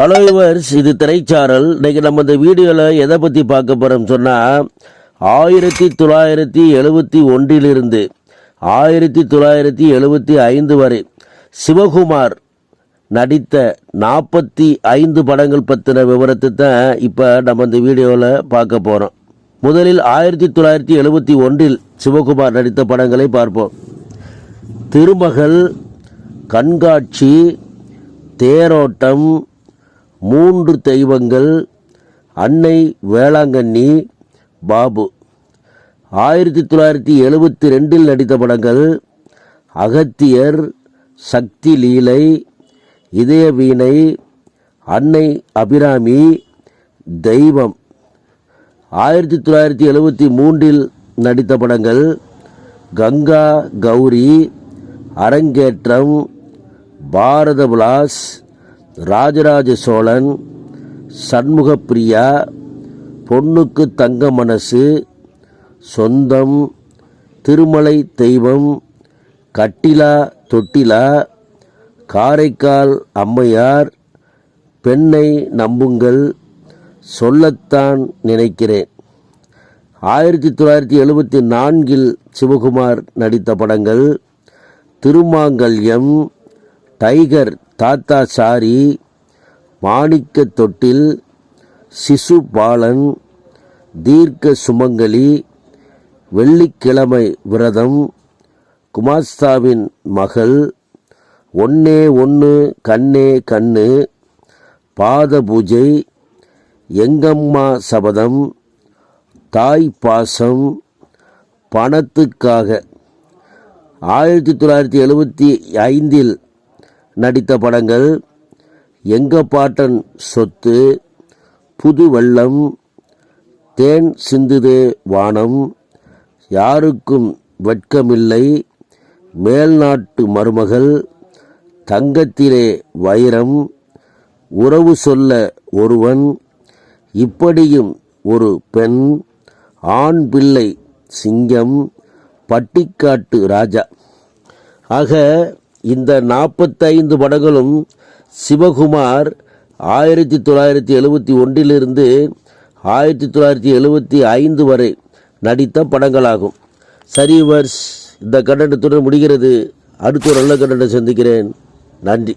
Hello yours இது திரைச்சாரல். இன்றைக்கி நம்ம இந்த வீடியோவில் எதை பற்றி பார்க்க போகிறோம் சொன்னால் ஆயிரத்தி தொள்ளாயிரத்தி எழுபத்தி ஒன்றிலிருந்து ஆயிரத்தி தொள்ளாயிரத்தி எழுபத்தி ஐந்து வரை சிவகுமார் நடித்த நாற்பத்தி ஐந்து படங்கள் பற்றின விவரத்தை தான் இப்போ நம்ம இந்த வீடியோவில் பார்க்க போகிறோம் முதலில் ஆயிரத்தி தொள்ளாயிரத்தி எழுபத்தி ஒன்றில் சிவகுமார் நடித்த படங்களை பார்ப்போம். திருமகள் கண்காட்சி தேரோட்டம் மூன்று தெய்வங்கள் அன்னை வேளாங்கண்ணி பாபு. ஆயிரத்தி தொள்ளாயிரத்தி எழுபத்தி ரெண்டில் நடித்த படங்கள் அகத்தியர் சக்தி லீலை இதய வீணை அன்னை அபிராமி தெய்வம். ஆயிரத்தி தொள்ளாயிரத்தி எழுபத்தி மூன்றில் நடித்த படங்கள் கங்கா கௌரி அரங்கேற்றம் பாரத விலாஸ் ராஜராஜ சோழன் சண்முகப்பிரியா பொண்ணுக்கு தங்க மனசு சொந்தம் திருமலை தெய்வம் கட்டிலா தொட்டிலா காரைக்கால் அம்மையார் பெண்ணை நம்புங்கள் சொல்லத்தான் நினைக்கிறேன். ஆயிரத்தி தொள்ளாயிரத்தி எழுபத்தி நான்கில் சிவகுமார் நடித்த படங்கள் திருமாங்கல்யம் டைகர் தாத்தா சாரி மாணிக்க தொட்டில் சிசு பாலன் தீர்க்க சுமங்கலி வெள்ளிக்கிழமை விரதம் குமாஸ்தாவின் மகள் ஒன்னே ஒன்று கண்ணே கண்ணு பாத பூஜை எங்கம்மா சபதம் தாய் பாசம் பணத்துக்காக. ஆயிரத்தி தொள்ளாயிரத்தி எழுபத்தி ஐந்தில் நடித்த படங்கள் எங்க பாட்டன் சொத்து புது வெள்ளம் தேன் சிந்துதே வானம் யாருக்கும் வெட்கமில்லை மேல்நாட்டு மருமகள் தங்கத்திலே வைரம் உறவு சொல்ல ஒருவன் இப்படியும் ஒரு பெண் ஆண் பிள்ளை சிங்கம் பட்டிக்காட்டு ராஜா. ஆக இந்த நாற்பத்தைந்து படங்களும் சிவகுமார் ஆயிரத்தி தொள்ளாயிரத்தி எழுபத்தி ஒன்றிலிருந்து ஆயிரத்தி தொள்ளாயிரத்தி எழுபத்தி ஐந்து வரை நடித்த படங்களாகும். சரி வர்ஸ் இந்த கண்டனத்துடன் முடிகிறது. அடுத்த ஒரு நல்ல கண்டனம் சந்திக்கிறேன். நன்றி.